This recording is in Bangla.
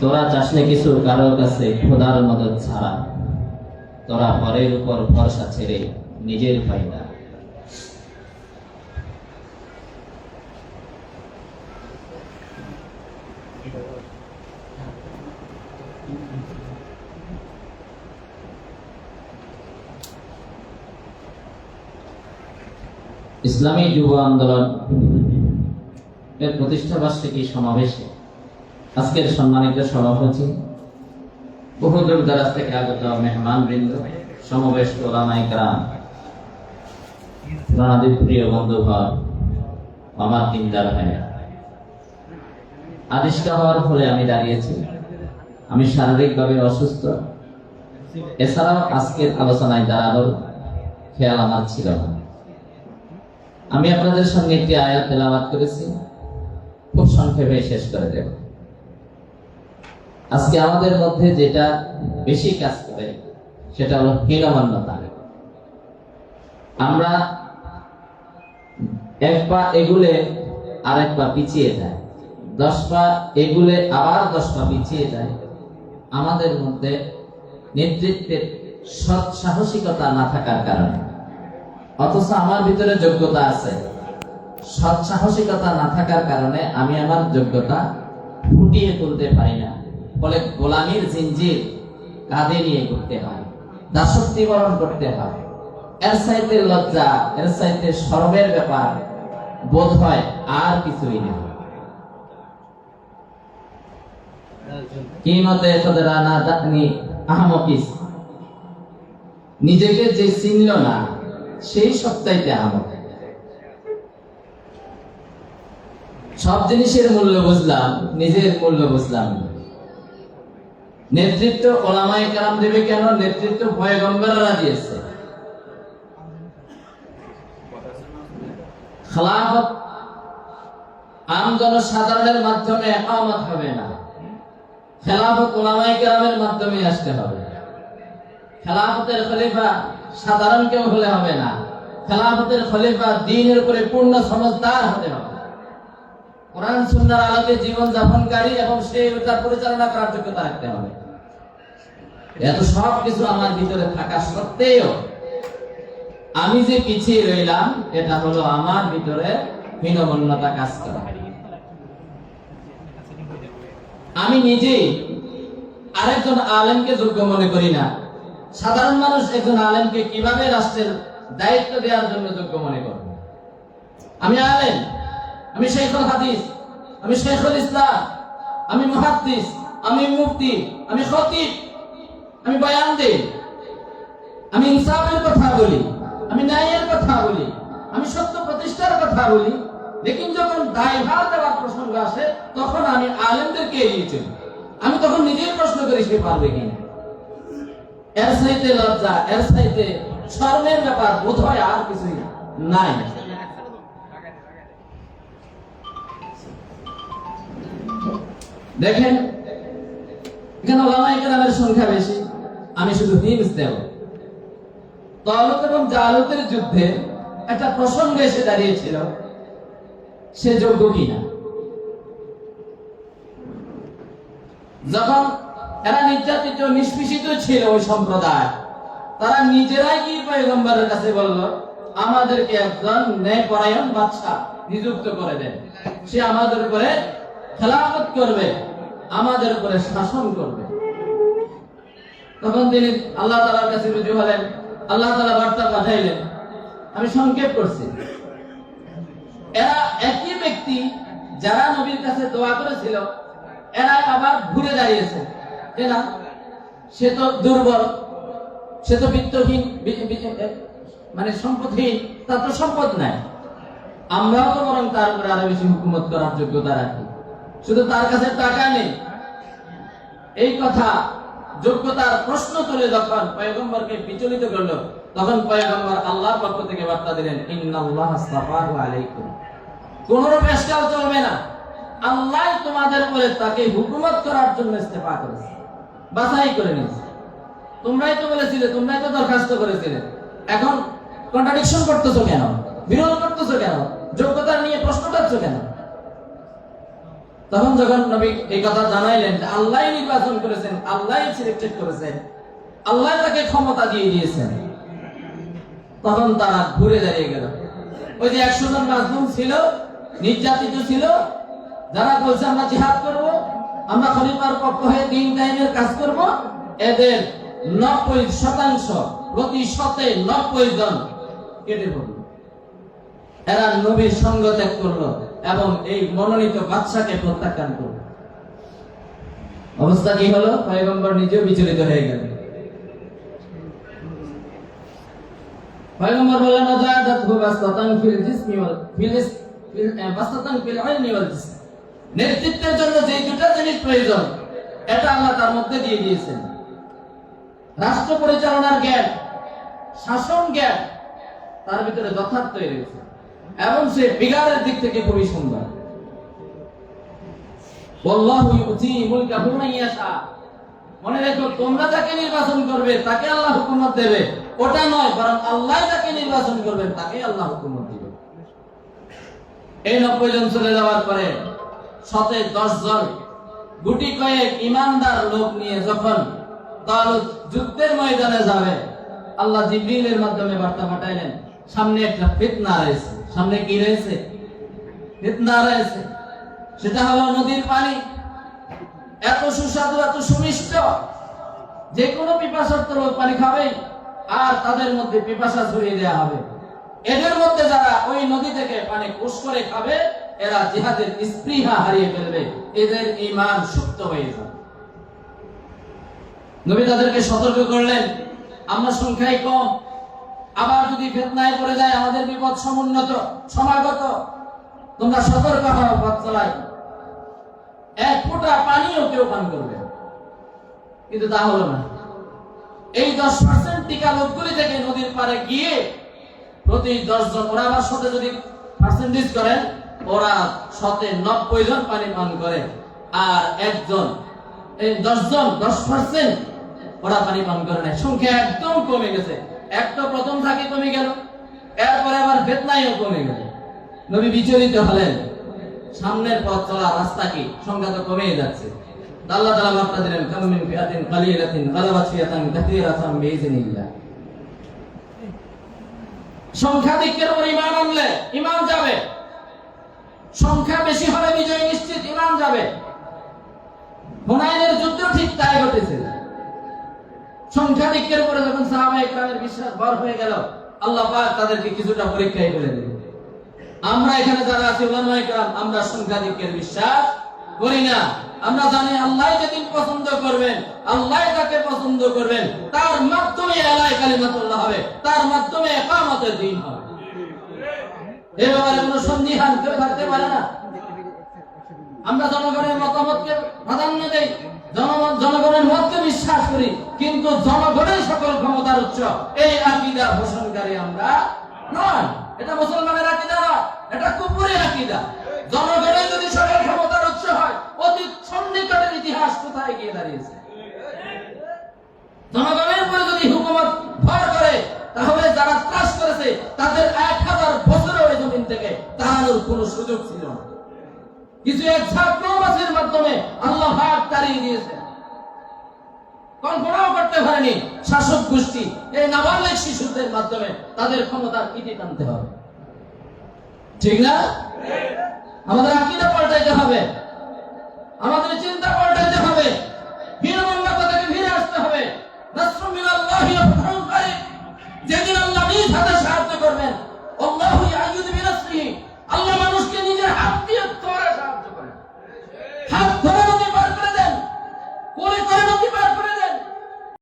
তোরা চাস কিছু কারোর কাছে খোদার মদত ছাড়া? তোরা পরের উপর ভরসা ছেড়ে নিজের ফাইদা ইসলামী যুব আন্দোলন এর প্রতিষ্ঠা বার্ষিকী সমাবেশে আজকের সম্মানিত সভাপতি বহু দূর দারাজ থেকে আগত মেহমান বৃন্দ সমাবেশ ওলামাই গ্রাম প্রিয় বন্ধুঘর আমার ভাইয়া হওয়ার ফলে আমি দাঁড়িয়েছি। আমি শারীরিকভাবে অসুস্থ। এছাড়াও আজকের আলোচনায় দাঁড়ানোর খেয়াল আমার ছিল না। আমি আপনাদের সঙ্গে একটি আয়াত তেলাওয়াত করেছি। খুব সংক্ষেপে শেষ করে দেব। আজকে আমাদের মধ্যে যেটা বেশি কাজ করে, সেটা হলো হীনমান্যতা আমরা এক পা এগুলে আরেক পা পিছিয়ে যায়, দশ পা এগুলে আবার দশ পা পিছিয়ে যায়। আমাদের মধ্যে নেতৃত্বের সৎ সাহসিকতা না থাকার কারণে। অথচ আমার ভিতরে যোগ্যতা আছে। সৎ সাহসিকতা না থাকার কারণে আমি আমার যোগ্যতা ফুটিয়ে তুলতে পারি না। ফলে গোলামীর জিঞ্জির কাঁধে নিয়ে ঘুরতে হয় দাসত্ব বরণ করতে হয়। এর সাইতে লজ্জা, এর সাইতে সর্বের ব্যাপার বোধ হয় আর কিছুই না কিমতে খদরা না দানি আহমকিস? নিজেকে যে চিনল না, সেই সবচাইতে আহমক। সব জিনিসের মূল্য বুঝলাম, নিজের মূল্য বুঝলাম। নেতৃত্ব ওলামাই কালাম দেবে কেন? নেতৃত্ব পয়গম্বররা দিয়েছে। খেলাফত আম জনসাধারণের মাধ্যমে একামত হবে না। খেলাফত ওলামাই কেরামের মাধ্যমে আসতে হবে। খেলাফতের খলিফা সাধারণ কেউ হলে হবে না। খেলাফতের খলিফা দিনের উপরে পূর্ণ সমজদার হতে হবে। কোরআন সুন্নাহর আলোকে জীবন যাপনকারী এবং সেই ওটা পরিচালনা করার যোগ্যতা রাখতে হবে। এত সব কিছু আমার ভিতরে থাকা সত্ত্বেও আমি যে পিছিয়ে রইলাম, এটা হলো আমার ভিতরে হীনমন্যতা কাজ করা। আমি নিজেই আরেকজন আলেমকে যোগ্য মনে করি না। সাধারণ মানুষ একজন আলেমকে কীভাবে রাষ্ট্রের দায়িত্ব দেওয়ার জন্য যোগ্য মনে করবে? আমি আলেম। আমি শেখুল হাদিস, আমি শেখুল ইসলাম, আমি মুহাদ্দিস, আমি মুফতি, আমি খতিব, আমি বয়ান দিই আমি ইনসাফের কথা বলি, আমি ন্যায়ের কথা বলি, আমি সত্য প্রতিষ্ঠার কথা বলি। লেকিন যখন দায়ভার দেওয়ার প্রসঙ্গ আসে, তখন আমি আলেমদেরকে এড়িয়ে চলি। আমি তখন নিজেই প্রশ্ন করি, সে পারবে কিনা এর সাইতে লজ্জা, এর সাইতে শর্মের ব্যাপার বোধ হয় আর কিছুই নাই। দেখেন, এখানে ওলামাই কেরামের সংখ্যা বেশি, আমি শুধু হিমস দেব। তলত এবং জালুতের যুদ্ধে একটা প্রসঙ্গ এসে দাঁড়িয়েছিল, সে যোগ্য কিনা? যখন এরা নির্যাতিত, নিষ্পিষিত ছিল ওই সম্প্রদায়, তারা নিজেরাই কি পয়গম্বরের কাছে বলল, আমাদেরকে একজন ন্যায় পরায়ণ বাদশা নিযুক্ত করে দেন। সে আমাদের উপরে খেলাফত করবে, আমাদের উপরে শাসন করবে। তখন তিনি আল্লাহ তালার কাছে রুজু হলেন, আল্লাহ তালা বার্তা পাঠাইলেন। আমি সংক্ষেপ করছি। এরা একই ব্যক্তি যারা নবীর কাছে দোয়া করেছিল, এরা আবার ঘুরে দাঁড়িয়েছে। যে না? সে তো দুর্বল, সে তো বিত্তহীন মানে সম্পদহীন, তার তো সম্পদ নাই। আমরাও তো বরং তার উপরে আরও বেশি হুকুমত করার যোগ্যতা রাখি। শুধু তার কাছে টাকা নেই। এই কথা যোগ্যতার প্রশ্ন তুলে যখন পয়গম্বরকে বিচলিত করল, তখন পয়গম্বর আল্লাহর পক্ষ থেকে বার্তা দিলেন কোন পেশকাল চলবে না। আল্লাহ তোমাদের উপরে তাকে হুকুমত করার জন্য ইস্তেফা করেছে। বাছাই করে নিয়েছে। তোমরাই তো বলেছিলে, তোমরাই তো দরখাস্ত করেছিলে। এখন কন্ট্রাডিকশন করতেছো কেন? বিরোধ করতেছো কেন? যোগ্যতা নিয়ে প্রশ্ন করছ কেন? তখন যখন নবী এই কথা জানাইলেন আল্লাহ নির্বাচন করেছেন, আল্লাহ সিলেক্টেড করেছেন, আল্লাহ তাকে ক্ষমতা দিয়ে দিয়েছেন, তখন তারা ঘুরে দাঁড়িয়ে গেল। ওই যে একশো জন মাজলুম ছিল, নির্যাতিত ছিল, যারা বলছে, আমরা জিহাদ করব, আমরা খলিফার পক্ষ হয়ে তিন টাইমের কাজ করব। এদের নব্বই শতাংশ, প্রতি শতে নব্বই জন কেটে পড়ল। এরা নবীর সঙ্গ ত্যাগ করল। এবং এই মনোনীত বাদশাকে প্রত্যাখ্যান করল। অবস্থা কি হলো? পয়গম্বর নিজেও বিচলিত হয়ে গেল। পয়গম্বর ফিল জিসমি ওয়াল ফিল ফিল- ওয়াল জিসম। নেতৃত্বের জন্য যে দুটা জিনিস প্রয়োজন, এটা আল্লাহ তার মধ্যে দিয়ে দিয়েছেন। রাষ্ট্র পরিচালনার জ্ঞান, শাসন জ্ঞান, তার ভিতরে যথার্থ রয়েছে। এবং সে বিগারের দিক থেকে খুবই সুন্দর। মান রেখো, তোমরা যাকে নির্বাচন করবে, তাকে আল্লাহ হুকুমত দেবে। ওটা নয়, বরং আল্লাহ যাকে নির্বাচন করবেন তাকে আল্লাহ হুকুমত দিবে। এই নব্বই জন চলে যাওয়ার পরে শতে দশ জন, গুটি কয়েক ইমানদার লোক নিয়ে যখন তার যুদ্ধের ময়দানে যাবে, আল্লাহ জিব্রিলের মাধ্যমে বার্তা পাঠাইলেন, সামনে একটা ফিতনা রয়েছে। সামনে কি রয়েছে? ফিতনা রয়েছে। সেটা হলো নদীর পানি। এত সুস্বাদু, এত সুমিষ্ট। যে কোনো পিপাসার্থ লোক পানি খাবে আর তাদের মধ্যে পিপাসা ছড়িয়ে দেওয়া হবে। এদের মধ্যে যারা ওই নদী থেকে পানি কুশ করে খাবে, এরা জিহাদের স্পৃহা হারিয়ে ফেলবে। এদের ইমান সুপ্ত হয়ে যাবে। নবী তাদেরকে সতর্ক করলেন। আমরা সংখ্যায় কম। আবার যদি ফেতনায় পড়ে যায়, আমাদের বিপদ সমুন্নত, সমাগত। তোমরা সতর্ক হও পথ চলায় এক ফোঁটা পানিও কেউ পান করবে কিন্তু তা হলো না। এই দশ পার্সেন্ট টিকা লোকগুলি থেকে নদীর পারে গিয়ে প্রতি দশ জন ওরা আবার সাথে যদি পার্সেন্টেজ করেন, ওরা শতে নব্বই জন পানি পান করে। আর একজন, এই দশজন দশ পার্সেন্ট ওরা পানি পান করে না সংখ্যা একদম কমে গেছে। একটা প্রথম থাকে কমে গেল। এরপরে আবার বেতনাইও কমে গেল। নবী বিচলিত হলেন। সামনের পথ চলা রাস্তা কি? সংখ্যা তো কমেই যাচ্ছে। আল্লাহ তাআলা বার্তা দিলেন কাম মিন ফিআতিন কালিলাতিন গালাবাত ফিআতান কাসীরাতান বিইজনিল্লাহ সংখ্যাধিক্যের উপর ইমান আনলে ইমান যাবে। সংখ্যা বেশি হলে বিজয় নিশ্চিত ইমান যাবে। হুনাইনের যুদ্ধ ঠিক তাই ঘটেছে সংখ্যাধিক্যের উপরে যখন সাহাবা বিশ্বাস ভর হয়ে গেল, আল্লাহ তাদেরকে কিছুটা পরীক্ষায় ফেলে দিলেন। আমরা এখানে যারা আছি আমরা সংখ্যাধিক্যের বিশ্বাস করি না। আমরা জানি আল্লাহ যেদিন পছন্দ করবেন, আল্লাহ তাকে পছন্দ করবেন। তার মাধ্যমে আল্লাহ এলাই কালিমাতুল্লাহ হবে, তার মাধ্যমে একামতের দিন হবে। এ ব্যাপারে কোনো সন্দিহান কেউ থাকতে পারে না। আমরা জনগণের মতামতকে প্রাধান্য দেই। জনগণের মতকে বিশ্বাস করি, কিন্তু জনগণের সকল ক্ষমতার উৎস এই আকিদা পোষণকারী আমরা নয়। এটা মুসলমানের আকিদা নয়, এটা কুপুরের আকিদা। জনগণের যদি সকল ক্ষমতার উৎস হয়, অতীত সন্নিকটের ইতিহাস কোথায় গিয়ে দাঁড়িয়েছে? জনগণের উপরে যদি হুকুমত ভর করে, তাহলে যারা ত্রাস করেছে, তাদের এক হাজার বছরের জমিন থেকে তাড়ানোর কোনো সুযোগ ছিল না। কিছু এক ছাত্রবাসের মাধ্যমে আল্লাহ হাত তাড়িয়ে দিয়েছে কল্পনাও করতে পারেনি শাসক গোষ্ঠী এই নাবালক শিশুদের মাধ্যমে তাদের ক্ষমতার ইতি টানতে হবে। ঠিক না? আমাদের আকিদা পাল্টাইতে হবে। আমাদের চিন্তা পাল্টাইতে হবে।